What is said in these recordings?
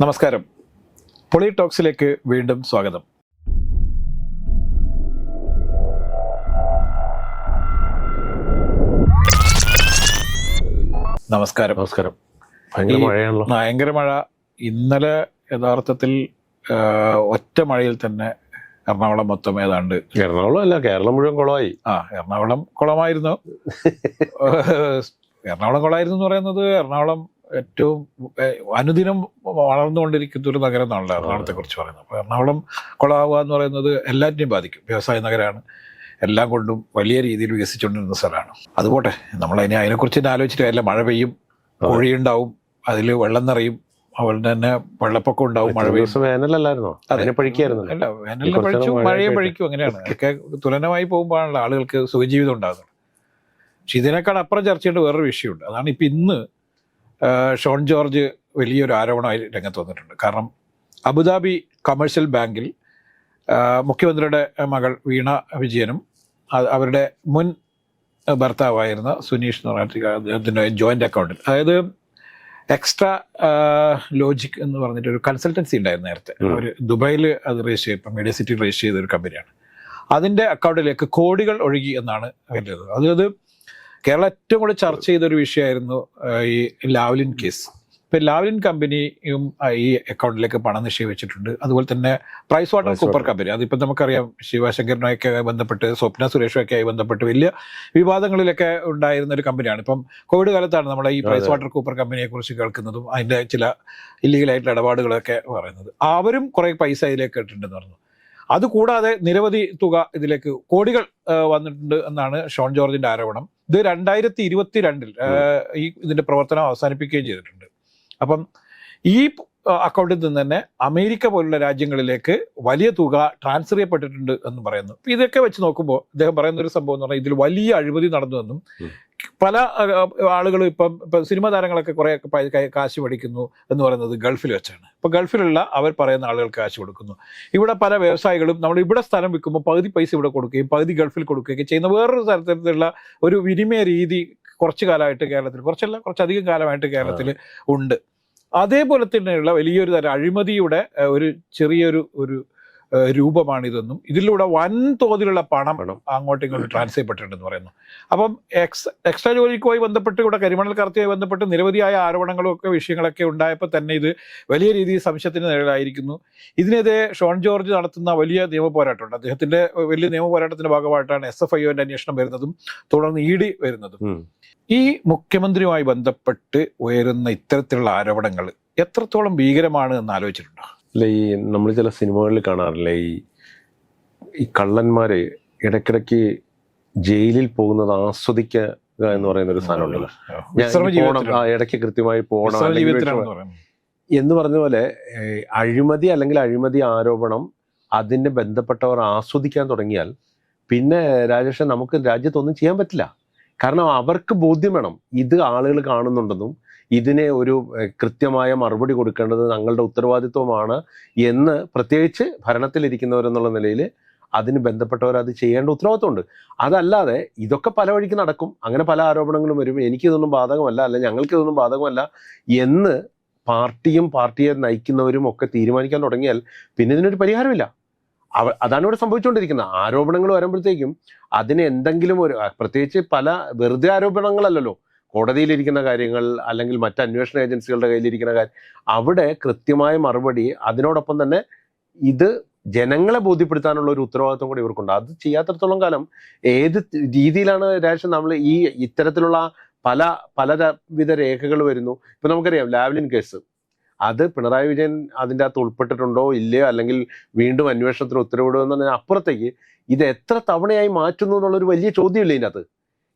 നമസ്കാരം. പൊളി ടോക്സിലേക്ക് വീണ്ടും സ്വാഗതം. നമസ്കാരം. നമസ്കാരം. ഭയങ്കര ഈ- മഴയാണല്ലോ. ഭയങ്കര മഴ. ഇന്നലെ യഥാർത്ഥത്തിൽ ഒറ്റ മഴയിൽ തന്നെ എറണാകുളം മൊത്തം ഏതാണ്ട് എറണാകുളം അല്ല കേരളം മുഴുവൻ കുളമായി. ആ എറണാകുളം കുളമായിരുന്നു. എറണാകുളം കുളമായിരുന്നു എന്ന് പറയുന്നത് എറണാകുളം ഏറ്റവും അനുദിനം വളർന്നുകൊണ്ടിരിക്കുന്ന ഒരു നഗരം എന്നാണല്ലോ എറണാകുളത്തെ കുറിച്ച് പറയുന്നത്. അപ്പോൾ എറണാകുളം കൊളാവുക എന്ന് പറയുന്നത് എല്ലാറ്റിനെയും ബാധിക്കും. വ്യവസായ നഗരമാണ് എല്ലാം കൊണ്ടും വലിയ രീതിയിൽ വികസിച്ചുകൊണ്ടിരുന്ന സ്ഥലമാണ്. അതുപോട്ടെ നമ്മൾ അതിനെ അതിനെക്കുറിച്ച് തന്നെ ആലോചിച്ചിട്ട് അല്ല മഴ പെയ്യും കുഴിയുണ്ടാവും അതിൽ വെള്ളം നിറയും അതുപോലെ തന്നെ വെള്ളപ്പൊക്കം ഉണ്ടാവും മഴ പെയ്യും. വേനലല്ലായിരുന്നോ? അതിനെ പഴിക്കായിരുന്നു അല്ല പഴിച്ചു മഴയെ പഴിക്കും അങ്ങനെയാണ്. ഒക്കെ തുലനമായി പോകുമ്പോഴാണല്ലോ ആളുകൾക്ക് സുഖജീവിതം ഉണ്ടാകുന്നത്. പക്ഷെ ഇതിനേക്കാൾ അപ്പുറം ചർച്ച ചെയ്യേണ്ട വേറൊരു വിഷയമുണ്ട്. അതാണ് ഇപ്പം ഇന്ന് ഷോൺ ജോർജ് വലിയൊരു ആരോപണമായി രംഗത്ത് വന്നിട്ടുണ്ട്. കാരണം അബുദാബി കമേഴ്ഷ്യൽ ബാങ്കിൽ മുഖ്യമന്ത്രിയുടെ മകൾ വീണ വിജയനും അവരുടെ മുൻ ഭർത്താവായിരുന്ന സുനീഷ് എന്ന് പറഞ്ഞിട്ട് അദ്ദേഹത്തിന്റെ ജോയിന്റ് അക്കൗണ്ടിൽ. അതായത് എക്സ്ട്രാ ലോജിക് എന്ന് പറഞ്ഞിട്ട് ഒരു കൺസൾട്ടൻസി ഉണ്ടായിരുന്നു നേരത്തെ. അവർ ദുബായിൽ അത് രജിസ്റ്റർ ചെയ്യും മീഡിയ സിറ്റി രജിസ്റ്റർ ചെയ്ത ഒരു കമ്പനിയാണ് അതിന്റെ അക്കൗണ്ടിലേക്ക് കോടികൾ ഒഴുകി എന്നാണ് വരുന്നത് അതായത് കേരളം ഏറ്റവും കൂടുതൽ ചർച്ച ചെയ്ത ഒരു വിഷയമായിരുന്നു ഈ ലാവ്ലിൻ കേസ്. ഇപ്പം ലാവ്ലിൻ കമ്പനിയും ഈ അക്കൗണ്ടിലേക്ക് പണം നിക്ഷേപിച്ചിട്ടുണ്ട്. അതുപോലെ തന്നെ പ്രൈസ് വാട്ടർ സൂപ്പർ. കമ്പനി. അതിപ്പോൾ നമുക്കറിയാം ശിവശങ്കരനൊക്കെ ബന്ധപ്പെട്ട് സ്വപ്ന സുരേഷൊക്കെ ആയി ബന്ധപ്പെട്ട് വലിയ വിവാദങ്ങളിലൊക്കെ ഉണ്ടായിരുന്ന ഒരു കമ്പനിയാണ്. ഇപ്പം കോവിഡ് കാലത്താണ് നമ്മൾ ഈ പ്രൈസ് വാട്ടർ കൂപ്പർ കമ്പനിയെ കുറിച്ച് കേൾക്കുന്നതും അതിന്റെ ചില ഇല്ലീഗലായിട്ടുള്ള ഇടപാടുകളൊക്കെ പറയുന്നത്. അവരും കുറേ പൈസ ഇതിലേക്ക് ഇട്ടിട്ടുണ്ടെന്ന് പറഞ്ഞു. അതുകൂടാതെ നിരവധി തുക ഇതിലേക്ക് കോടികൾ വന്നിട്ടുണ്ട് എന്നാണ് ഷോൺ ജോർജിന്റെ ആരോപണം. ഇത് രണ്ടായിരത്തി ഇരുപത്തി രണ്ടിൽ ഈ ഇതിന്റെ പ്രവർത്തനം അവസാനിപ്പിക്കുകയും ചെയ്തിട്ടുണ്ട്. അപ്പം ഈ അക്കൗണ്ടിൽ നിന്ന് തന്നെ അമേരിക്ക പോലുള്ള രാജ്യങ്ങളിലേക്ക് വലിയ തുക ട്രാൻസ്ഫർ ചെയ്യപ്പെട്ടിട്ടുണ്ട് എന്ന് പറയുന്നു. ഇതൊക്കെ വെച്ച് നോക്കുമ്പോൾ അദ്ദേഹം പറയുന്ന ഒരു സംഭവം എന്ന് പറഞ്ഞാൽ ഇതിൽ വലിയ അഴിമതി നടന്നുവെന്നും. പല ആളുകളും ഇപ്പം ഇപ്പം സിനിമ താരങ്ങളൊക്കെ കുറെ കാശ് മേടിക്കുന്നു എന്ന് പറയുന്നത് ഗൾഫിൽ വെച്ചാണ്. ഇപ്പൊ ഗൾഫിലുള്ള അവർ പറയുന്ന ആളുകൾ കാശ് കൊടുക്കുന്നു. ഇവിടെ പല വ്യവസായികളും നമ്മൾ ഇവിടെ സ്ഥലം വിൽക്കുമ്പോൾ പകുതി പൈസ ഇവിടെ കൊടുക്കുകയും പകുതി ഗൾഫിൽ കൊടുക്കുകയും ചെയ്യുന്ന വേറൊരു തരത്തിലുള്ള ഒരു വിനിമയ രീതി കുറച്ചു കാലമായിട്ട് കേരളത്തിൽ കുറച്ചല്ല കുറച്ചധികം കാലമായിട്ട് കേരളത്തിൽ ഉണ്ട്. അതേപോലെ തന്നെയുള്ള വലിയൊരു തരം അഴിമതിയുടെ ഒരു ചെറിയൊരു ഒരു രൂപമാണിതെന്നും ഇതിലൂടെ വൻതോതിലുള്ള പണം. അങ്ങോട്ടും ഇങ്ങോട്ടും ട്രാൻസ്ഫർ ചെയ്യപ്പെട്ടിട്ടുണ്ടെന്ന് പറയുന്നു. അപ്പം എക്സ് എക്സ്ട്രാ ജോലിക്കുമായി ബന്ധപ്പെട്ട് ഇവിടെ കരിമണൽ കടത്തിയുമായി ബന്ധപ്പെട്ട് നിരവധിയായ ആരോപണങ്ങളും ഒക്കെ വിഷയങ്ങളൊക്കെ ഉണ്ടായപ്പോൾ തന്നെ ഇത് വലിയ രീതിയിൽ സംശയത്തിന് നിഴലായിരിക്കുന്നു. ഇതിനെതിരെ ഷോൺ ജോർജ് നടത്തുന്ന വലിയ നിയമ പോരാട്ടമുണ്ട് അദ്ദേഹത്തിന്റെ വലിയ നിയമ പോരാട്ടത്തിന്റെ ഭാഗമായിട്ടാണ് എസ് എഫ് ഐഒന്റെ അന്വേഷണം വരുന്നതും തുടർന്ന് ഇ ഡി വരുന്നതും. ഈ മുഖ്യമന്ത്രിയുമായി ബന്ധപ്പെട്ട് ഉയരുന്ന ഇത്തരത്തിലുള്ള ആരോപണങ്ങൾ എത്രത്തോളം ഭീകരമാണ് എന്ന് ആലോചിച്ചിട്ടുണ്ടോ? അല്ല ഈ നമ്മൾ ചില സിനിമകളിൽ കാണാറില്ലേ? ഈ ഈ കള്ളന്മാര് ഇടയ്ക്കിടയ്ക്ക് ജയിലിൽ പോകുന്നത് ആസ്വദിക്കുക എന്ന് പറയുന്ന ഒരു സാധനം ഉണ്ടല്ലോ ഞാൻ വിശ്രമ ഇനി പോണം, ജീവിതത്തിലാണ്. ആ, ഇടയ്ക്ക് കൃത്യമായി പോകണം. എന്ന് പറഞ്ഞ പോലെ അഴിമതി അല്ലെങ്കിൽ അഴിമതി ആരോപണം അതിന് ബന്ധപ്പെട്ടവർ ആസ്വദിക്കാൻ തുടങ്ങിയാൽ പിന്നെ രാജേഷ് നമുക്ക് രാജ്യത്തൊന്നും ചെയ്യാൻ പറ്റില്ല. കാരണം അവർക്ക് ബോധ്യം വേണം. ഇത് ആളുകൾ കാണുന്നുണ്ടെന്നും ഇതിനെ ഒരു കൃത്യമായ മറുപടി കൊടുക്കേണ്ടത് ഞങ്ങളുടെ ഉത്തരവാദിത്വമാണ് എന്ന് പ്രത്യേകിച്ച് ഭരണത്തിലിരിക്കുന്നവരെന്നുള്ള നിലയിൽ അതിന് ബന്ധപ്പെട്ടവർ അത് ചെയ്യേണ്ട ഉത്തരവാദിത്വമുണ്ട്. അതല്ലാതെ ഇതൊക്കെ പല വഴിക്ക് നടക്കും. അങ്ങനെ പല ആരോപണങ്ങളും വരും. എനിക്കിതൊന്നും ബാധകമല്ല അല്ല ഞങ്ങൾക്കിതൊന്നും ബാധകമല്ല എന്ന് പാർട്ടിയും പാർട്ടിയെ നയിക്കുന്നവരും ഒക്കെ തീരുമാനിക്കാൻ തുടങ്ങിയാൽ പിന്നെ ഇതിനൊരു പരിഹാരമില്ല. അവ അതാണ് ഇവിടെ സംഭവിച്ചുകൊണ്ടിരിക്കുന്നത്. ആരോപണങ്ങൾ വരുമ്പോഴത്തേക്കും അതിന് എന്തെങ്കിലും ഒരു പ്രത്യേകിച്ച് പല വെറുതെ ആരോപണങ്ങളല്ലല്ലോ. കോടതിയിലിരിക്കുന്ന കാര്യങ്ങൾ അല്ലെങ്കിൽ മറ്റ് അന്വേഷണ ഏജൻസികളുടെ കയ്യിലിരിക്കുന്ന കാര്യം അവിടെ കൃത്യമായ മറുപടി അതിനോടൊപ്പം തന്നെ ഇത് ജനങ്ങളെ ബോധ്യപ്പെടുത്താനുള്ള ഒരു ഉത്തരവാദിത്വം കൂടി ഇവർക്കുണ്ട്. അത് ചെയ്യാത്തടത്തോളം കാലം ഏത് രീതിയിലാണ് രാജ്യം നമ്മൾ ഈ ഇത്തരത്തിലുള്ള പല പലവിധ രേഖകൾ വരുന്നു. ഇപ്പൊ നമുക്കറിയാം ലാവ്ലിൻ കേസ്. അത് പിണറായി വിജയൻ അതിന്റെ അകത്ത് ഉൾപ്പെട്ടിട്ടുണ്ടോ ഇല്ലയോ അല്ലെങ്കിൽ വീണ്ടും അന്വേഷണത്തിന് ഉത്തരവിടുമെന്നതിന് അപ്പുറത്തേക്ക് ഇത് എത്ര തവണയായി മാറ്റുന്നു എന്നുള്ളൊരു വലിയ ചോദ്യമില്ല ഇതിനകത്ത്.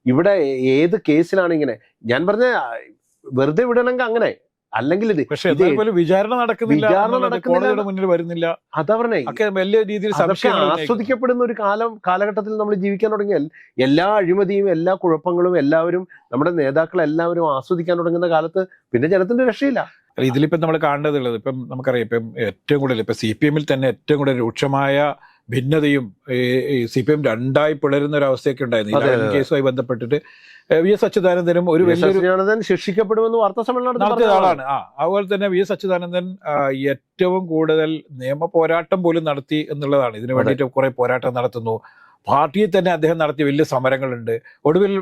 ഇവിടെ ഏത് കേസിലാണ് ഇങ്ങനെ? ഞാൻ പറഞ്ഞ വെറുതെ വിടണമെങ്കിൽ അങ്ങനെ. അല്ലെങ്കിൽ ഇത് പക്ഷെ വിചാരണ നടക്കുന്നില്ല വിചാരണ നടക്കുന്നില്ല. മുന്നിൽ വരുന്നില്ല. അതാ പറഞ്ഞേ. വലിയ രീതിയിൽ ആസ്വദിക്കപ്പെടുന്ന ഒരു കാലം കാലഘട്ടത്തിൽ നമ്മൾ ജീവിക്കാൻ തുടങ്ങിയാൽ എല്ലാ അഴിമതിയും എല്ലാ കുഴപ്പങ്ങളും എല്ലാവരും നമ്മുടെ നേതാക്കൾ എല്ലാവരും ആസ്വദിക്കാൻ തുടങ്ങുന്ന കാലത്ത് പിന്നെ ജനത്തിന്റെ രക്ഷയില്ല. ഇതിലിപ്പം നമ്മൾ കാണേണ്ടതുള്ളത് ഇപ്പം നമുക്കറിയാം ഇപ്പം ഏറ്റവും കൂടുതൽ ഇപ്പം സി പി എമ്മിൽ തന്നെ ഏറ്റവും കൂടുതൽ രൂക്ഷമായ ഭിന്നതയും സി പി എം രണ്ടായി പിളരുന്ന ഒരു അവസ്ഥയൊക്കെ ഉണ്ടായിരുന്നു. കേസുമായി ബന്ധപ്പെട്ടിട്ട്. വി എസ് അച്യുതാനന്ദനും ഒരു ശിക്ഷിക്കപ്പെടുമെന്ന് വാർത്താ സമ്മേളനം നടത്തിയ ആളാണ്. ആ അതുപോലെ തന്നെ വി എസ് അച്യുതാനന്ദൻ ഏറ്റവും കൂടുതൽ നിയമ പോരാട്ടം പോലും നടത്തി എന്നുള്ളതാണ്. ഇതിനു. വേണ്ടിയിട്ട് കുറെ പോരാട്ടം നടത്തുന്നു. പാർട്ടിയിൽ തന്നെ അദ്ദേഹം നടത്തിയ വലിയ സമരങ്ങളുണ്ട്. ഒടുവിൽ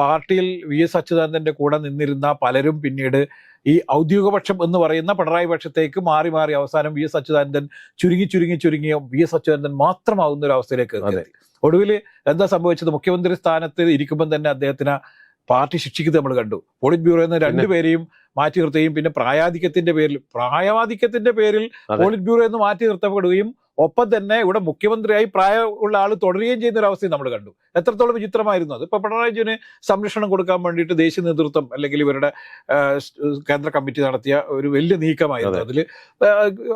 പാർട്ടിയിൽ വി എസ് അച്യുതാനന്ദന്റെ കൂടെ നിന്നിരുന്ന പലരും പിന്നീട് ഈ ഔദ്യോഗികപക്ഷം എന്ന് പറയുന്ന പിണറായി പക്ഷത്തേക്ക് മാറി മാറി അവസാനം വി എസ് അച്യുതാനന്ദൻ ചുരുങ്ങി ചുരുങ്ങി ചുരുങ്ങിയ വി എസ് അച്യുതാനന്ദൻ മാത്രമാവുന്ന ഒരു അവസ്ഥയിലേക്ക് ഒടുവിൽ എന്താ സംഭവിച്ചത്? മുഖ്യമന്ത്രി സ്ഥാനത്ത് ഇരിക്കുമ്പോൾ തന്നെ അദ്ദേഹത്തിന് പാർട്ടി ശിക്ഷിക്കുന്നത് നമ്മൾ കണ്ടു. പോളിറ്റ് ബ്യൂറോയിൽ നിന്ന് രണ്ടുപേരെയും മാറ്റി നിർത്തുകയും പിന്നെ പ്രായാധിക്യത്തിന്റെ പേരിൽ പ്രായവാധിക്യത്തിന്റെ പേരിൽ പോളിറ്റ് ബ്യൂറോയിൽ നിന്ന് മാറ്റി നിർത്തപ്പെടുകയും ഒപ്പം തന്നെ ഇവിടെ മുഖ്യമന്ത്രിയായി പ്രായമുള്ള ആൾ തുടരുകയും ചെയ്യുന്ന ഒരു അവസ്ഥയും നമ്മൾ കണ്ടു. എത്രത്തോളം വിചിത്രമായിരുന്നു അത്. ഇപ്പൊ പിണറായി വിജയന് സംരക്ഷണം കൊടുക്കാൻ വേണ്ടിയിട്ട് ദേശീയ നേതൃത്വം അല്ലെങ്കിൽ ഇവരുടെ കേന്ദ്ര കമ്മിറ്റി നടത്തിയ ഒരു വലിയ നീക്കമായിരുന്നു. അതെ. അതിൽ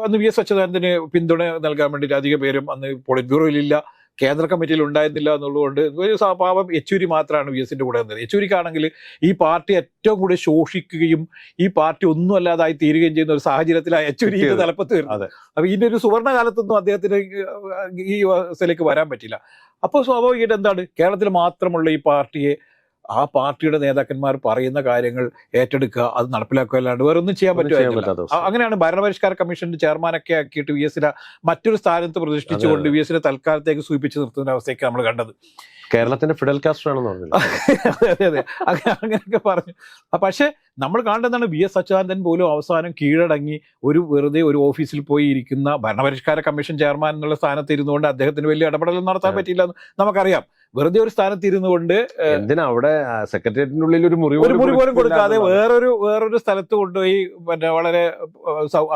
അന്ന് വി എസ് അച്യുതാനന്ദന് പിന്തുണ നൽകാൻ വേണ്ടിയിട്ട് അധിക പേരും അന്ന് പോളിറ്റ് ബ്യൂറോയിലില്ല. കേന്ദ്ര കമ്മിറ്റിയിൽ ഉണ്ടായിരുന്നില്ല എന്നുള്ളതുകൊണ്ട് ഒരു സ്വഭാവം പാവം യെച്ചൂരി മാത്രമാണ് വി എസിന്റെ കൂടെ നിന്നത് യെച്ചൂരിക്കാണെങ്കിൽ ഈ പാർട്ടി ഏറ്റവും കൂടി ശോഷിക്കുകയും ഈ പാർട്ടി ഒന്നും അല്ലാതായി തീരുകയും ചെയ്യുന്ന ഒരു സാഹചര്യത്തിലാണ് യെച്ചൂരി ഇത്. തലപ്പത്ത് വരുന്നത് അതെ. ഇതിന്റെ ഒരു സുവർണ കാലത്തൊന്നും അദ്ദേഹത്തിന് ഈ അവസ്ഥയിലേക്ക് വരാൻ പറ്റില്ല അപ്പോൾ സ്വാഭാവികമായിട്ട് എന്താണ് കേരളത്തിൽ മാത്രമുള്ള ഈ പാർട്ടിയെ ആ പാർട്ടിയുടെ നേതാക്കന്മാർ പറയുന്ന കാര്യങ്ങൾ ഏറ്റെടുക്കുക അത് നടപ്പിലാക്കുക അല്ലാണ്ട് വേറെ ഒന്നും ചെയ്യാൻ പറ്റുമോ അങ്ങനെയാണ് ഭരണപരിഷ്കാര കമ്മീഷന്റെ ചെയർമാനൊക്കെ ആക്കിയിട്ട് വി എസിനെ മറ്റൊരു സ്ഥാനത്ത് പ്രതിഷ്ഠിച്ചുകൊണ്ട് വി എസിനെ തൽക്കാലത്തേക്ക് സൂചിപ്പിച്ച് നിർത്തുന്ന അവസ്ഥയൊക്കെ നമ്മൾ കണ്ടത്. കേരളത്തിന്റെ ഫിഡൽ കാസ്റ്റർ ആണെന്ന് പറഞ്ഞു അതെ അതെ അതെ. അങ്ങനെ അങ്ങനെയൊക്കെ പറഞ്ഞു. പക്ഷെ നമ്മൾ കാണുന്നതാണ് വി എസ് അച്യുതാനന്ദൻ പോലും അവസാനം കീഴടങ്ങി ഒരു വെറുതെ ഒരു ഓഫീസിൽ പോയി ഇരിക്കുന്ന ഭരണപരിഷ്കാര കമ്മീഷൻ ചെയർമാൻ എന്നുള്ള സ്ഥാനത്ത് ഇരുന്നുകൊണ്ട് അദ്ദേഹത്തിന് വലിയ ഇടപെടലൊന്നും നടത്താൻ പറ്റിയില്ല പറ്റില്ല എന്ന് നമുക്കറിയാം. വെറുതെ ഒരു സ്ഥാനത്ത് ഇരുന്നുകൊണ്ട് എന്തിനാ അവിടെ സെക്രട്ടേറിയറ്റിന്റെ ഉള്ളിൽ ഒരു മുറി ഒരു മുറി പോലും കൊടുക്കാതെ വേറൊരു വേറൊരു സ്ഥലത്ത് കൊണ്ടുപോയി പിന്നെ വളരെ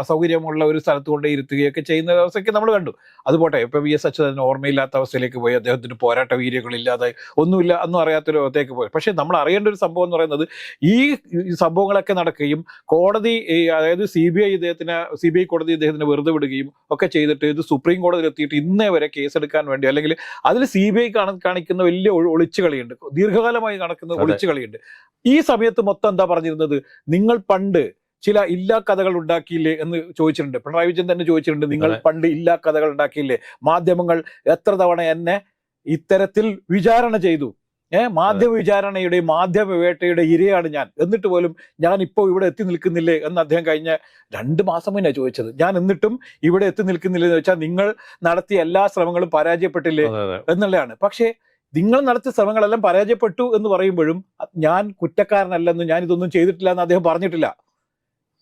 അസൗകര്യമുള്ള ഒരു സ്ഥലത്ത് കൊണ്ടുപോയി ഇരുത്തുകയൊക്കെ ചെയ്യുന്ന അവസ്ഥയ്ക്ക് നമ്മൾ കണ്ടു. അതുപോട്ടെ ഇപ്പൊ വി എസ് അച്യുതാനന്ദൻ ഓർമ്മയില്ലാത്ത അവസ്ഥയിലേക്ക് പോയി അദ്ദേഹത്തിന് പോരാട്ട വീര്യങ്ങളില്ലാതെ ഒന്നുമില്ല ഒന്നും അറിയാത്ത ലോകത്തേക്ക് പോയി. പക്ഷേ നമ്മൾ അറിയേണ്ട ഒരു സംഭവം എന്ന് പറയുന്നത് ഈ സംഭവങ്ങളൊക്കെ നടക്കുകയും കോടതി അതായത് സി ബി ഐ ഇദ്ദേഹത്തിന് സി ബി ഐ കോടതി ഇദ്ദേഹത്തിന് വെറുതെ വിടുകയും ഒക്കെ ചെയ്തിട്ട് ഇത് സുപ്രീം കോടതിയിൽ എത്തിയിട്ട് ഇന്നേ വരെ കേസെടുക്കാൻ വേണ്ടി അല്ലെങ്കിൽ അതിൽ സി ബി ഐ കാണിക്കുന്ന വലിയ ഒളിച്ചു ഒളിച്ചുകളിയുണ്ട്. ദീർഘകാലമായി നടക്കുന്ന ഒളിച്ചു ഒളിച്ചുകളിയുണ്ട്. ഈ സമയത്ത് മൊത്തം എന്താ പറഞ്ഞിരുന്നത്? നിങ്ങൾ പണ്ട് ചില ഇല്ലാ കഥകൾ ഉണ്ടാക്കിയില്ലേ എന്ന് ചോദിച്ചിട്ടുണ്ട്. പിണറായി വിജയൻ തന്നെ ചോദിച്ചിട്ടുണ്ട് നിങ്ങൾ പണ്ട് ഇല്ലാ കഥകൾ ഉണ്ടാക്കിയില്ലേ? മാധ്യമങ്ങൾ എത്ര തവണ എന്നെ ഇത്തരത്തിൽ വിചാരണ ചെയ്തു. ഏഹ് മാധ്യമ വിചാരണയുടെ മാധ്യമ വേട്ടയുടെ ഇരയാണ് ഞാൻ. എന്നിട്ട് പോലും ഞാൻ ഇപ്പോൾ ഇവിടെ എത്തി നിൽക്കുന്നില്ലേ എന്ന് അദ്ദേഹം കഴിഞ്ഞ രണ്ട് മാസം മുന്നേ ചോദിച്ചത്. ഞാൻ എന്നിട്ടും ഇവിടെ എത്തി നിൽക്കുന്നില്ലേ എന്ന് വെച്ചാൽ നിങ്ങൾ നടത്തിയ എല്ലാ ശ്രമങ്ങളും പരാജയപ്പെട്ടില്ലേ എന്നുള്ളതാണ്. പക്ഷേ നിങ്ങൾ നടത്തിയ ശ്രമങ്ങളെല്ലാം പരാജയപ്പെട്ടു എന്ന് പറയുമ്പോഴും ഞാൻ കുറ്റക്കാരനല്ലെന്നും ഞാൻ ഇതൊന്നും ചെയ്തിട്ടില്ല എന്ന് അദ്ദേഹം പറഞ്ഞിട്ടില്ല.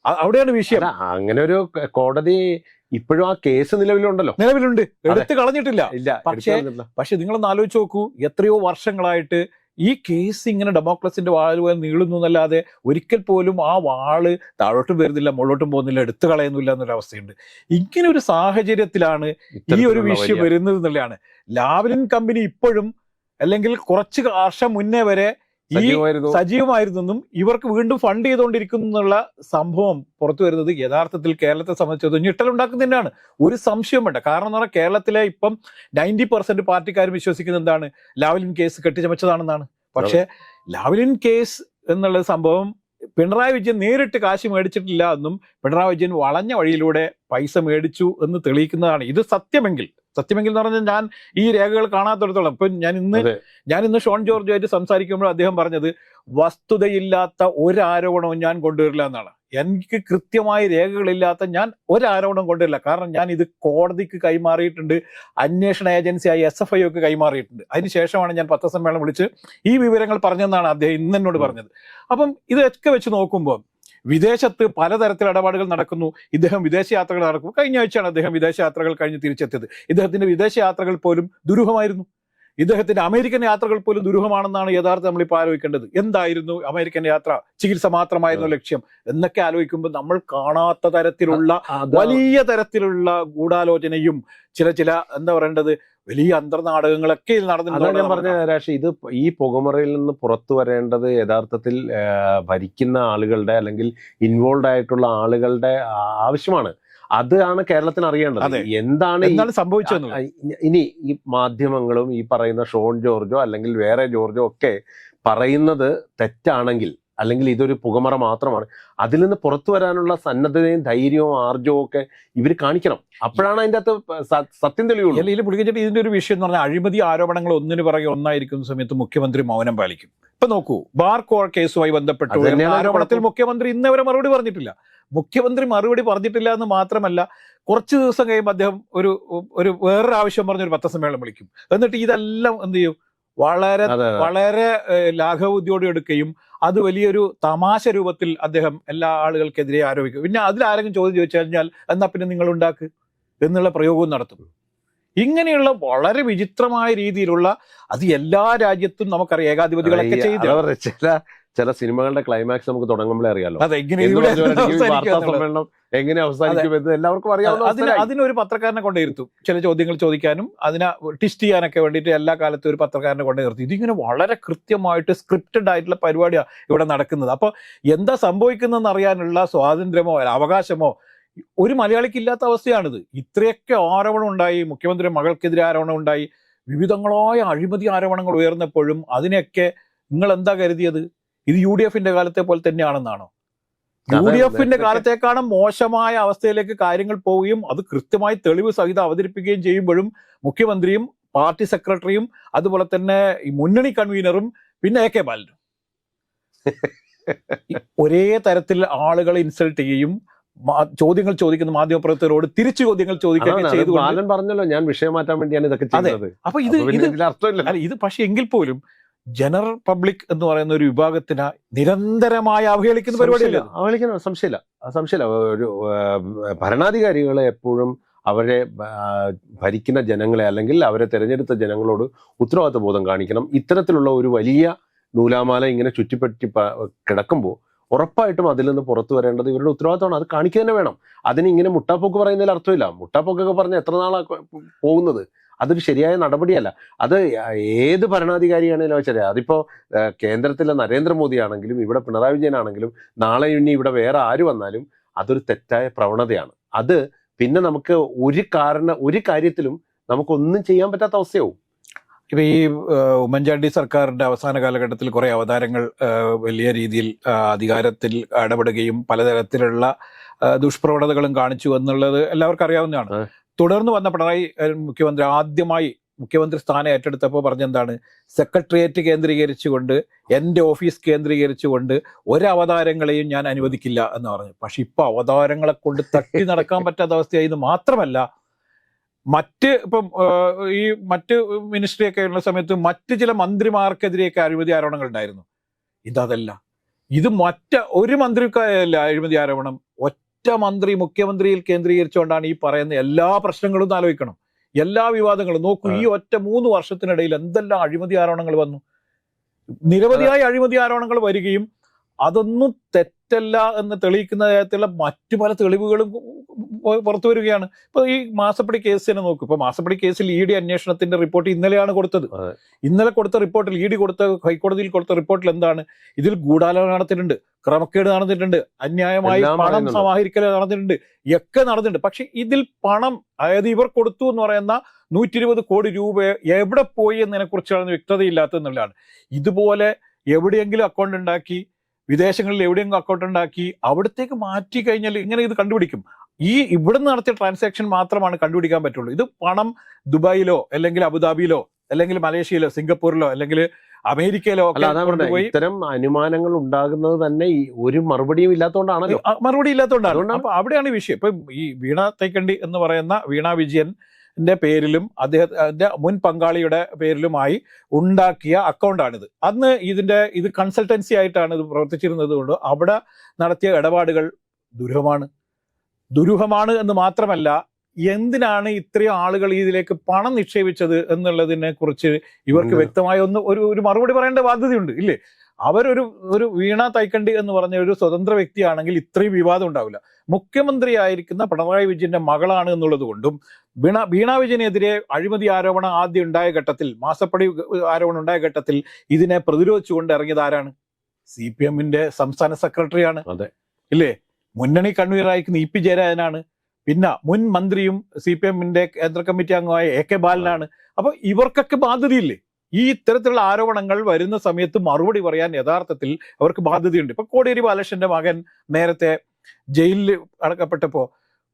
അവിടെയാണ് വിഷയം. അങ്ങനെ ഒരു കോടതി ഇപ്പോഴും ആ കേസ് നിലവിലുണ്ടല്ലോ. നിലവിലുണ്ട്. എടുത്തു കളഞ്ഞിട്ടില്ല. ഇല്ല പക്ഷേ-. പക്ഷെ നിങ്ങളൊന്ന് ആലോചിച്ച് നോക്കൂ എത്രയോ വർഷങ്ങളായിട്ട് ഈ കേസ് ഇങ്ങനെ ഡെമോക്രസിന്റെ വാഴ പോലെ നീളുന്നു എന്നല്ലാതെ ഒരിക്കൽ പോലും ആ വാൾ താഴോട്ടും വരുന്നില്ല മുകളോട്ടും പോകുന്നില്ല എടുത്തു കളയുന്നില്ല എന്നൊരവസ്ഥയുണ്ട്. ഇങ്ങനെ ഒരു സാഹചര്യത്തിലാണ് ഈ ഒരു വിഷയം വരുന്നത് എന്നുള്ളതാണ്. ലാവലിൻ കമ്പനി ഇപ്പോഴും അല്ലെങ്കിൽ കുറച്ച് വർഷം മുന്നേ വരെ ഈ സജീവമായിരുന്നു. സജീവമായിരുന്നെന്നും ഇവർക്ക് വീണ്ടും ഫണ്ട് ചെയ്തുകൊണ്ടിരിക്കുന്നു എന്നുള്ള സംഭവം പുറത്തു വരുന്നത് യഥാർത്ഥത്തിൽ കേരളത്തെ സംബന്ധിച്ചത് ഞെട്ടലുണ്ടാക്കുന്നതിനാണ്. ഒരു സംശയം വേണ്ട. കാരണം എന്ന് പറഞ്ഞാൽ കേരളത്തിലെ ഇപ്പം നയന്റി പെർസെന്റ് പാർട്ടിക്കാരും വിശ്വസിക്കുന്നത് എന്താണ്? ലാവലിൻ കേസ് കെട്ടിച്ചമച്ചതാണെന്നാണ്. പക്ഷേ ലാവലിൻ കേസ് എന്നുള്ള സംഭവം പിണറായി വിജയൻ നേരിട്ട് കാശ് മേടിച്ചിട്ടില്ല എന്നും പിണറായി വിജയൻ വളഞ്ഞ വഴിയിലൂടെ പൈസ മേടിച്ചു എന്ന് തെളിയിക്കുന്നതാണ്. ഇത് സത്യമെങ്കിൽ സത്യമെങ്കിൽ എന്ന് പറഞ്ഞാൽ ഞാൻ ഈ രേഖകൾ കാണാത്തടത്തോളം. ഇപ്പം ഞാൻ ഇന്ന് ഞാൻ ഇന്ന് ഷോൺ ജോർജുമായിട്ട് സംസാരിക്കുമ്പോൾ അദ്ദേഹം പറഞ്ഞത് വസ്തുതയില്ലാത്ത ഒരാരോപണവും ഞാൻ കൊണ്ടുവരില്ല എന്നാണ്. എനിക്ക് കൃത്യമായ രേഖകളില്ലാത്ത ഞാൻ ഒരാരോപണം കൊണ്ടുവരില്ല. കാരണം ഞാൻ ഇത് കോടതിക്ക് കൈമാറിയിട്ടുണ്ട്. അന്വേഷണ ഏജൻസിയായ എസ് എഫ് ഐ ഒക്കെ കൈമാറിയിട്ടുണ്ട്. അതിനുശേഷമാണ് ഞാൻ പത്രസമ്മേളനം വിളിച്ച് ഈ വിവരങ്ങൾ പറഞ്ഞതെന്നാണ് അദ്ദേഹം ഇന്ന് എന്നോട് പറഞ്ഞത്. അപ്പം ഇതൊക്കെ വെച്ച് നോക്കുമ്പോൾ വിദേശത്ത് പലതരത്തിൽ ഇടപാടുകൾ നടക്കുന്നു. ഇദ്ദേഹം വിദേശ യാത്രകൾ നടക്കും കഴിഞ്ഞ ആഴ്ചയാണ് അദ്ദേഹം വിദേശയാത്രകൾ കഴിഞ്ഞ് തിരിച്ചെത്തിയത്. ഇദ്ദേഹത്തിന്റെ വിദേശ യാത്രകൾ പോലും ദുരൂഹമായിരുന്നു. ഇദ്ദേഹത്തിന്റെ അമേരിക്കൻ യാത്രകൾ പോലും ദുരൂഹമാണെന്നാണ് യഥാർത്ഥം നമ്മളിപ്പോൾ ആലോചിക്കേണ്ടത്. എന്തായിരുന്നു അമേരിക്കൻ യാത്ര? ചികിത്സ മാത്രമായിരുന്നു ലക്ഷ്യം? എന്നൊക്കെ ആലോചിക്കുമ്പോൾ നമ്മൾ കാണാത്ത തരത്തിലുള്ള വലിയ തരത്തിലുള്ള ഗൂഢാലോചനയും ചില ചില എന്താ പറയേണ്ടത് വലിയ അന്തർനാടകങ്ങളൊക്കെ നടന്നിട്ടുണ്ട് ഞാൻ പറഞ്ഞ രാഷ്ട്രീയ ഇത് ഈ പുകമറയിൽ നിന്ന് പുറത്തു വരേണ്ടത് യഥാർത്ഥത്തിൽ ഭരിക്കുന്ന ആളുകളുടെ അല്ലെങ്കിൽ ഇൻവോൾവ് ആയിട്ടുള്ള ആളുകളുടെ ആവശ്യമാണ്. അതാണ് കേരളത്തിന് അറിയേണ്ടത്. എന്താണ് സംഭവിച്ചത് ഇനി ഈ മാധ്യമങ്ങളും ഈ പറയുന്ന ഷോൺ ജോർജോ അല്ലെങ്കിൽ വേറെ ജോർജോ ഒക്കെ പറയുന്നത് തെറ്റാണെങ്കിൽ അല്ലെങ്കിൽ ഇതൊരു പുകമറ മാത്രമാണ്. അതിൽ നിന്ന് പുറത്തു വരാനുള്ള സന്നദ്ധതയും ധൈര്യവും ആർജവും ഒക്കെ ഇവർ കാണിക്കണം. അപ്പോഴാണ് അതിന്റെ അകത്ത് സത്യം തെളിയുള്ളൂ. അല്ലെങ്കിൽ പുള്ളിക്കച്ചിട്ട് ഇതിന്റെ ഒരു വിഷയം എന്ന് പറഞ്ഞാൽ അഴിമതി ആരോപണങ്ങൾ ഒന്നിനു പിറകെ ഒന്നായിരിക്കുന്ന സമയത്ത് മുഖ്യമന്ത്രി മൗനം പാലിക്കും. ഇപ്പൊ നോക്കൂ ബാർ കോഴ കേസുമായി ബന്ധപ്പെട്ട് ആരോപണത്തിൽ. മുഖ്യമന്ത്രി ഇന്നവരെ മറുപടി പറഞ്ഞിട്ടില്ല. മുഖ്യമന്ത്രി മറുപടി പറഞ്ഞിട്ടില്ല എന്ന് മാത്രമല്ല കുറച്ച് ദിവസം കഴിയുമ്പോൾ അദ്ദേഹം ഒരു ഒരു വേറൊരു ആവശ്യം പറഞ്ഞ ഒരു പത്രസമ്മേളനം വിളിക്കും. എന്നിട്ട് ഇതെല്ലാം എന്ത് ചെയ്യും? വളരെ. വളരെ ലാഘവബുദ്ധിയോടെ എടുക്കുകയും അത് വലിയൊരു തമാശ രൂപത്തിൽ അദ്ദേഹം എല്ലാ ആളുകൾക്കെതിരെ ആരോപിക്കും. പിന്നെ അതിൽ ആരെങ്കിലും ചോദ്യം ചോദിച്ചു കഴിഞ്ഞാൽ എന്നാ പിന്നെ നിങ്ങൾ ഉണ്ടാക്ക്? എന്നുള്ള പ്രയോഗവും നടത്തും. ഇങ്ങനെയുള്ള വളരെ വിചിത്രമായ രീതിയിലുള്ള അത് എല്ലാ രാജ്യത്തും നമുക്കറിയാം ഏകാധിപതികളൊക്കെ ചെയ്ത് ചില ചില സിനിമകളുടെ ക്ലൈമാക്സ് നമുക്ക് തുടങ്ങുമ്പോഴേ അറിയാലോ. സമ്മേളനം എങ്ങനെ അവസാനിക്കുമെന്ന് എല്ലാവർക്കും അറിയാവുന്ന അതിന്. അതിനൊരു പത്രക്കാരനെ കൊണ്ട് ഇരുത്തും ചില ചോദ്യങ്ങൾ ചോദിക്കാനും അതിനെ ടിസ്റ്റ് ചെയ്യാനൊക്കെ വേണ്ടിയിട്ട് എല്ലാ കാലത്തും ഒരു പത്രക്കാരനെ കൊണ്ട് നിർത്തി. ഇതിങ്ങനെ വളരെ കൃത്യമായിട്ട് സ്ക്രിപ്റ്റഡ് ആയിട്ടുള്ള പരിപാടിയാണ് ഇവിടെ നടക്കുന്നത്. അപ്പോൾ എന്താ സംഭവിക്കുന്നതെന്ന് അറിയാനുള്ള സ്വാതന്ത്ര്യമോ അവകാശമോ ഒരു മലയാളിക്ക് ഇല്ലാത്ത അവസ്ഥയാണിത്. ഇത്രയൊക്കെ ആരോപണം ഉണ്ടായി മുഖ്യമന്ത്രി മകൾക്കെതിരെ ആരോപണം ഉണ്ടായി വിവിധങ്ങളായ അഴിമതി ആരോപണങ്ങൾ ഉയർന്നപ്പോഴും അതിനെയൊക്കെ നിങ്ങൾ എന്താ കരുതിയത്? ഇത് യു ഡി എഫിന്റെ കാലത്തെ പോലെ തന്നെയാണെന്നാണോ? യു ഡി എഫിന്റെ കാലത്തേക്കാളും മോശമായ അവസ്ഥയിലേക്ക് കാര്യങ്ങൾ പോവുകയും അത് കൃത്യമായി തെളിവ് സഹിതം അവതരിപ്പിക്കുകയും ചെയ്യുമ്പോഴും മുഖ്യമന്ത്രിയും പാർട്ടി സെക്രട്ടറിയും അതുപോലെ തന്നെ ഈ മുന്നണി കൺവീനറും പിന്നെ എ കെ ബാലനും. ഒരേ തരത്തിൽ ആളുകളെ ഇൻസൾട്ട് ചെയ്യുകയും ചോദ്യങ്ങൾ ചോദിക്കുന്ന മാധ്യമപ്രവർത്തകരോട് തിരിച്ചു ചോദ്യങ്ങൾ ചോദിക്കുകയൊക്കെ ചെയ്തു ബാലൻ പറഞ്ഞല്ലോ ഞാൻ വിഷയം മാറ്റാൻ വേണ്ടിയാണ് ഇതൊക്കെ ചെയ്യുന്നത് അപ്പൊ ഇത് ഇത് അർത്ഥമില്ല. ഇത് പക്ഷെ എങ്കിൽ പോലും ജനറൽ പബ്ലിക് എന്ന് പറയുന്ന ഒരു വിഭാഗത്തിന് നിരന്തരമായി അവഹേളിക്കുന്ന പരിപാടിയല്ല അവഹേളിക്കുന്ന സംശയമില്ല. സംശയമില്ല. ഒരു ഭരണാധികാരികളെ എപ്പോഴും അവരെ ഭരിക്കുന്ന ജനങ്ങളെ അല്ലെങ്കിൽ അവരെ തെരഞ്ഞെടുത്ത ജനങ്ങളോട് ഉത്തരവാദിത്വ ബോധം കാണിക്കണം. ഇത്തരത്തിലുള്ള ഒരു വലിയ നൂലാമാല ഇങ്ങനെ ചുറ്റിപ്പറ്റി കിടക്കുമ്പോൾ ഉറപ്പായിട്ടും അതിൽ നിന്ന് പുറത്തു വരേണ്ടത് ഇവരുടെ ഉത്തരവാദിത്തമാണ്. അത് കാണിക്കുക തന്നെ വേണം. അതിന് ഇങ്ങനെ മുട്ടാപ്പൊക്ക് പറയുന്നതിൽ അർത്ഥമില്ല. മുട്ടാപ്പൊക്കൊക്കെ പറഞ്ഞ് എത്ര നാളാ പോകുന്നത്? അതൊരു ശരിയായ നടപടിയല്ല. അത് ഏത് ഭരണാധികാരിയാണെങ്കിലും ശരി അതിപ്പോ ആ, കേന്ദ്രത്തിലെ നരേന്ദ്രമോദി ആണെങ്കിലും ഇവിടെ പിണറായി വിജയൻ ആണെങ്കിലും നാളെ ഇനി ഇവിടെ വേറെ ആര് വന്നാലും അതൊരു തെറ്റായ പ്രവണതയാണ്. അത് പിന്നെ നമുക്ക് ഒരു കാരണ ഒരു കാര്യത്തിലും നമുക്കൊന്നും ചെയ്യാൻ പറ്റാത്ത അവസ്ഥയാവും. ഇപ്പൊ ഈ ഉമ്മൻചാണ്ടി സർക്കാരിന്റെ അവസാന കാലഘട്ടത്തിൽ കുറെ അവതാരങ്ങൾ വലിയ രീതിയിൽ അധികാരത്തിൽ ഇടപെടുകയും പലതരത്തിലുള്ള ദുഷ്പ്രവണതകളും കാണിച്ചു എന്നുള്ളത് എല്ലാവർക്കും അറിയാവുന്നതാണ്. തുടർന്ന് വന്ന പിണറായി മുഖ്യമന്ത്രി ആദ്യമായി മുഖ്യമന്ത്രി സ്ഥാനം ഏറ്റെടുത്തപ്പോൾ പറഞ്ഞെന്താണ്? സെക്രട്ടേറിയറ്റ് കേന്ദ്രീകരിച്ചുകൊണ്ട് എന്റെ ഓഫീസ് കേന്ദ്രീകരിച്ചുകൊണ്ട് ഒരു അവതാരങ്ങളെയും ഞാൻ അനുവദിക്കില്ല എന്ന് പറഞ്ഞു. പക്ഷെ ഇപ്പൊ അവതാരങ്ങളെ കൊണ്ട് തട്ടി നടക്കാൻ പറ്റാത്ത അവസ്ഥയായി മാത്രമല്ല മറ്റ് ഇപ്പം ഈ മറ്റ് മിനിസ്ട്രി ഒക്കെ ഉള്ള സമയത്ത് മറ്റ് ചില മന്ത്രിമാർക്കെതിരെയൊക്കെ അഴിമതി ആരോപണങ്ങൾ ഉണ്ടായിരുന്നു. ഇതല്ല ഇത് മറ്റ ഒരു മന്ത്രിക്കല്ല അഴിമതി ആരോപണം. ഒറ്റ മന്ത്രി മുഖ്യമന്ത്രിയിൽ കേന്ദ്രീകരിച്ചുകൊണ്ടാണ് ഈ പറയുന്ന എല്ലാ പ്രശ്നങ്ങളും ആലോചിക്കണം. എല്ലാ വിവാദങ്ങളും. നോക്കൂ ഈ ഒറ്റ മൂന്ന് വർഷത്തിനിടയിൽ എന്തെല്ലാം അഴിമതി ആരോപണങ്ങൾ വന്നു? നിരവധിയായ അഴിമതി ആരോപണങ്ങൾ വരികയും അതൊന്നും തെറ്റല്ല എന്ന് തെളിയിക്കുന്ന തരത്തിലുള്ള മറ്റു പല തെളിവുകളും പുറത്തു വരികയാണ്. ഇപ്പൊ ഈ മാസപ്പടി കേസിനെ നോക്കും. ഇപ്പൊ മാസപ്പടി കേസിൽ ഇ ഡി അന്വേഷണത്തിന്റെ റിപ്പോർട്ട് ഇന്നലെയാണ് കൊടുത്തത്. ഇന്നലെ കൊടുത്ത റിപ്പോർട്ടിൽ ഇ ഡി കൊടുത്ത ഹൈക്കോടതിയിൽ കൊടുത്ത റിപ്പോർട്ടിൽ എന്താണ്? ഇതിൽ ഗൂഢാലോചന നടത്തിയിട്ടുണ്ട്. ക്രമക്കേട് നടന്നിട്ടുണ്ട്. അന്യായമായി പണം. സമാഹരിക്കൽ നടന്നിട്ടുണ്ട്. ഒക്കെ നടന്നിട്ടുണ്ട്. പക്ഷെ ഇതിൽ പണം അതായത് ഇവർ കൊടുത്തു എന്ന് പറയുന്ന നൂറ്റി ഇരുപത് കോടി രൂപ എവിടെ പോയി എന്നതിനെ കുറിച്ചാണ് വ്യക്തതയില്ലാത്തതെന്നുള്ളതാണ് ഇതുപോലെ എവിടെയെങ്കിലും അക്കൗണ്ട് ഉണ്ടാക്കി വിദേശങ്ങളിൽ എവിടെയെങ്കിലും അക്കൗണ്ട് ഉണ്ടാക്കി അവിടത്തേക്ക് മാറ്റി കഴിഞ്ഞാൽ ഇങ്ങനെ ഇത് കണ്ടുപിടിക്കും. ഈ ഇവിടുന്ന് നടത്തിയ ട്രാൻസാക്ഷൻ മാത്രമാണ് കണ്ടുപിടിക്കാൻ പറ്റുള്ളൂ. ഇത് പണം ദുബായിലോ അല്ലെങ്കിൽ അബുദാബിയിലോ അല്ലെങ്കിൽ മലേഷ്യയിലോ സിംഗപ്പൂരിലോ അല്ലെങ്കിൽ അമേരിക്കയിലോ ഇത്തരം അനുമാനങ്ങൾ ഉണ്ടാകുന്നത് തന്നെ ഈ ഒരു മറുപടിയും ഇല്ലാത്തതുകൊണ്ടാണല്ലോ. മറുപടി ഇല്ലാത്തതുകൊണ്ടാണ്. അപ്പൊ അവിടെയാണ് ഈ വിഷയം. ഇപ്പൊ ഈ വീണ തൈക്കണ്ടി എന്ന് പറയുന്ന വീണ വിജയന്റെ പേരിലും അദ്ദേഹത്തിന്റെ മുൻ പങ്കാളിയുടെ പേരിലുമായി ഉണ്ടാക്കിയ അക്കൗണ്ടാണിത് അന്ന് ഇതിന്റെ ഇത് കൺസൾട്ടൻസി ആയിട്ടാണ് ഇത് പ്രവർത്തിച്ചിരുന്നത് കൊണ്ട് അവിടെ നടത്തിയ ഇടപാടുകൾ ദുരൂഹമാണ്. ദുരൂഹമാണ് എന്ന് മാത്രമല്ല എന്തിനാണ് ഇത്രയും ആളുകൾ ഇതിലേക്ക് പണം നിക്ഷേപിച്ചത് എന്നുള്ളതിനെ കുറിച്ച് ഇവർക്ക്. വ്യക്തമായ ഒന്ന് ഒരു ഒരു മറുപടി പറയേണ്ട ബാധ്യതയുണ്ട് ഇല്ലേ? അവരൊരു ഒരു വീണ തൈക്കണ്ടി എന്ന് പറഞ്ഞ ഒരു സ്വതന്ത്ര വ്യക്തിയാണെങ്കിൽ ഇത്രയും വിവാദം ഉണ്ടാവില്ല. മുഖ്യമന്ത്രി ആയിരിക്കുന്ന പിണറായി വിജയന്റെ മകളാണ് എന്നുള്ളത് കൊണ്ടും വീണ വീണ വിജയനെതിരെ അഴിമതി ആരോപണം ആദ്യം ഉണ്ടായ ഘട്ടത്തിൽ മാസപ്പടി ആരോപണം ഉണ്ടായ ഘട്ടത്തിൽ ഇതിനെ പ്രതിരോധിച്ചുകൊണ്ട് ഇറങ്ങിയത് ആരാണ്? സി പി എമ്മിന്റെ സംസ്ഥാന സെക്രട്ടറിയാണ്. അതെ. ഇല്ലേ? മുന്നണി കൺവീനറായിരിക്കുന്ന ഇ പി ജയരാജനാണ്. പിന്നെ മുൻ മന്ത്രിയും സി പി എമ്മിന്റെ കേന്ദ്ര കമ്മിറ്റി അംഗമായ എ കെ ബാലനാണ്. അപ്പൊ ഇവർക്കൊക്കെ ബാധ്യതയില്ലേ? ഈ ഇത്തരത്തിലുള്ള ആരോപണങ്ങൾ വരുന്ന സമയത്ത് മറുപടി പറയാൻ യഥാർത്ഥത്തിൽ അവർക്ക് ബാധ്യതയുണ്ട്. ഇപ്പൊ കോടിയേരി ബാലകൃഷ്ണന്റെ മകൻ നേരത്തെ ജയിലിൽ അടക്കപ്പെട്ടപ്പോ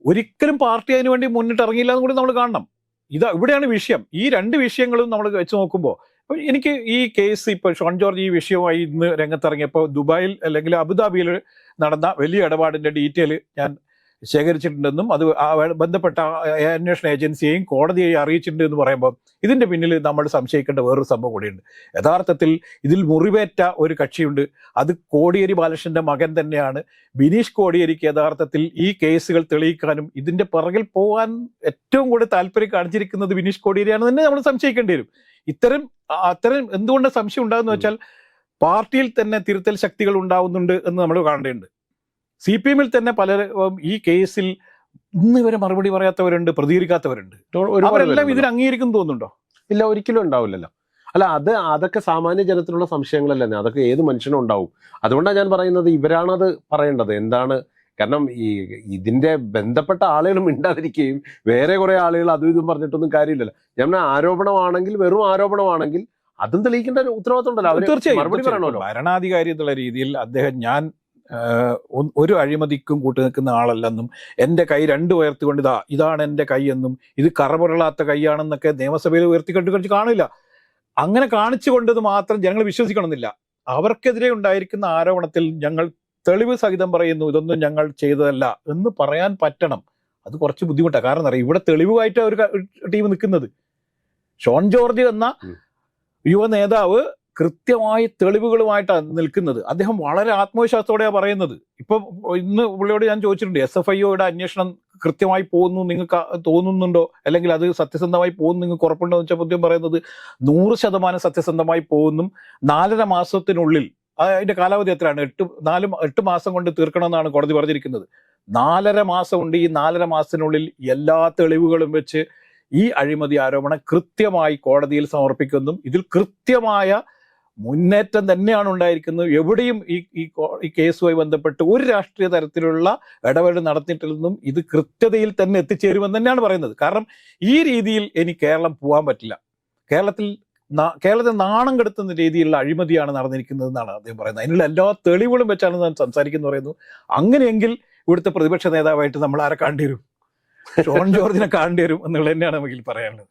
ഒരിക്കലും പാർട്ടി അതിനു വേണ്ടി മുന്നിട്ട് ഇറങ്ങിയില്ല എന്ന് കൂടി നമ്മൾ കാണണം. ഇത് ഇവിടെയാണ് വിഷയം. ഈ രണ്ട് വിഷയങ്ങളും നമ്മൾ വെച്ച് നോക്കുമ്പോൾ എനിക്ക് ഈ കേസ് ഇപ്പോൾ ഷോൺ ജോർജ് ഈ വിഷയവുമായി ഇന്ന് രംഗത്തിറങ്ങിയപ്പോൾ ദുബായിൽ അല്ലെങ്കിൽ അബുദാബിയിൽ നടന്ന വലിയ ഇടപാടിന്റെ ഡീറ്റെയിൽ ഞാൻ ശേഖരിച്ചിട്ടുണ്ടെന്നും അത് ബന്ധപ്പെട്ട അന്വേഷണ ഏജൻസിയെയും കോടതിയെ അറിയിച്ചിട്ടുണ്ട് എന്ന് പറയുമ്പോൾ ഇതിന്റെ പിന്നിൽ നമ്മൾ സംശയിക്കേണ്ട വേറൊരു സംഭവം കൂടിയുണ്ട്. യഥാർത്ഥത്തിൽ ഇതിൽ മുറിവേറ്റ ഒരു കക്ഷിയുണ്ട്. അത് കോടിയേരി ബാലകൃഷ്ണന്റെ മകൻ തന്നെയാണ്. ബിനീഷ് കോടിയേരിക്ക് യഥാർത്ഥത്തിൽ ഈ കേസുകൾ തെളിയിക്കാനും ഇതിന്റെ പിറകിൽ പോകാൻ ഏറ്റവും കൂടുതൽ താല്പര്യം കാണിച്ചിരിക്കുന്നത് ബിനീഷ് കോടിയേരിയാണ് തന്നെ നമ്മൾ സംശയിക്കേണ്ടി വരും. ഇത്തരം അത്തരം എന്തുകൊണ്ട് സംശയം ഉണ്ടാകുന്ന വെച്ചാൽ പാർട്ടിയിൽ തന്നെ തിരുത്തൽ ശക്തികൾ ഉണ്ടാവുന്നുണ്ട് എന്ന് നമ്മൾ കാണേണ്ടതുണ്ട്. സി പി എമ്മിൽ തന്നെ പലരും ഈ കേസിൽ ഇന്ന് ഇവരെ മറുപടി പറയാത്തവരുണ്ട് പ്രതികരിക്കാത്തവരുണ്ട്. അവരെല്ലാം. ഇതിന് അംഗീകരിക്കും തോന്നുന്നുണ്ടോ? ഇല്ല ഒരിക്കലും ഉണ്ടാവില്ലല്ലോ. അല്ല അത് അതൊക്കെ സാമാന്യ ജനത്തിലുള്ള സംശയങ്ങളല്ലേ? അതൊക്കെ ഏത് മനുഷ്യനും ഉണ്ടാവും. അതുകൊണ്ടാണ് ഞാൻ പറയുന്നത് ഇവരാണത് പറയേണ്ടത്. എന്താണ്? കാരണം ഈ ഇതിന്റെ ബന്ധപ്പെട്ട ആളുകൾ മിണ്ടാതിരിക്കുകയും വേറെ കുറെ ആളുകൾ അതും ഇതും പറഞ്ഞിട്ടൊന്നും കാര്യമില്ലല്ലോ. ഞാൻ ആരോപണമാണെങ്കിൽ വെറും ആരോപണമാണെങ്കിൽ അതും തെളിയിക്കേണ്ട ഒരു ഉത്തരവാദിത്വം ഉണ്ടല്ലോ. തീർച്ചയായും മറുപടി. പറയണമല്ലോ. ഭരണാധികാരി എന്നുള്ള രീതിയിൽ അദ്ദേഹം ഞാൻ ഒരു അഴിമതിക്കും കൂട്ടു നിൽക്കുന്ന ആളല്ലെന്നും എന്റെ കൈ രണ്ട് ഉയർത്തിക്കൊണ്ട് ഇതാ ഇതാണ് എന്റെ കൈ എന്നും ഇത് കറപുരളാത്ത കൈയാണെന്നൊക്കെ നിയമസഭയിൽ ഉയർത്തിക്കൊണ്ട് കളിച്ച് കാണില്ല. അങ്ങനെ കാണിച്ചു കൊണ്ടത് മാത്രം ജനങ്ങൾ വിശ്വസിക്കണമെന്നില്ല. അവർക്കെതിരെ ഉണ്ടായിരിക്കുന്ന ആരോപണത്തിൽ ഞങ്ങൾ തെളിവ് സഹിതം പറയുന്നു ഇതൊന്നും ഞങ്ങൾ ചെയ്തതല്ല എന്ന് പറയാൻ പറ്റണം. അത് കുറച്ച് ബുദ്ധിമുട്ടാണ് കാരണം അറിയാം ഇവിടെ തെളിവുമായിട്ട് ഒരു ടീം നിൽക്കുന്നത്. ഷോൺ ജോർജ് എന്ന. യുവ നേതാവ് കൃത്യമായി തെളിവുകളുമായിട്ട് നിൽക്കുന്നത്. അദ്ദേഹം വളരെ ആത്മവിശ്വാസത്തോടെയാണ് പറയുന്നത്. ഇപ്പം ഇന്ന് പുള്ളിയോട് ഞാൻ ചോദിച്ചിട്ടുണ്ട് എസ് എഫ് ഐയുടെ അന്വേഷണം കൃത്യമായി പോകുന്നു നിങ്ങൾക്ക് തോന്നുന്നുണ്ടോ? അല്ലെങ്കിൽ അത് സത്യസന്ധമായി പോകുന്നു നിങ്ങൾക്ക് ഉറപ്പുണ്ടോ എന്ന് വെച്ചാൽ അദ്ദേഹം പറയുന്നത് നൂറ് ശതമാനം സത്യസന്ധമായി പോകുന്നു. നാലര മാസത്തിനുള്ളിൽ അതിന്റെ കാലാവധി എത്രയാണ്? എട്ട് നാല് എട്ട് മാസം കൊണ്ട് തീർക്കണമെന്നാണ് കോടതി പറഞ്ഞിരിക്കുന്നത്. നാലര മാസം ഉണ്ട്. ഈ നാലര മാസത്തിനുള്ളിൽ എല്ലാ തെളിവുകളും വെച്ച് ഈ അഴിമതി ആരോപണം കൃത്യമായി കോടതിയിൽ സമർപ്പിക്കുന്നു. ഇതിൽ കൃത്യമായ മുന്നേറ്റം തന്നെയാണ് ഉണ്ടായിരിക്കുന്നത്. എവിടെയും ഈ ഈ കേസുമായി ബന്ധപ്പെട്ട് ഒരു രാഷ്ട്രീയ തരത്തിലുള്ള ഇടപെടൽ നടത്തിയിട്ടില്ലെന്നും ഇത് കൃത്യതയിൽ തന്നെ എത്തിച്ചേരുമെന്ന് തന്നെയാണ് പറയുന്നത്. കാരണം ഈ രീതിയിൽ ഇനി കേരളം പോകാൻ പറ്റില്ല. കേരളത്തിൽ കേരളത്തെ നാണം കെടുത്തുന്ന രീതിയിലുള്ള അഴിമതിയാണ് നടന്നിരിക്കുന്നത് എന്നാണ് അദ്ദേഹം പറയുന്നത്. അതിനുള്ള എല്ലാ തെളിവുകളും വെച്ചാണ് ഞാൻ സംസാരിക്കുന്നു പറയുന്നു. അങ്ങനെയെങ്കിൽ ഇവിടുത്തെ പ്രതിപക്ഷ നേതാവായിട്ട് നമ്മൾ ആരെ കാണേണ്ടി വരും? ജോർജിനെ കാണേണ്ടി വരും എന്നുള്ളത് തന്നെയാണ് നമുക്ക് പറയാനുള്ളത്.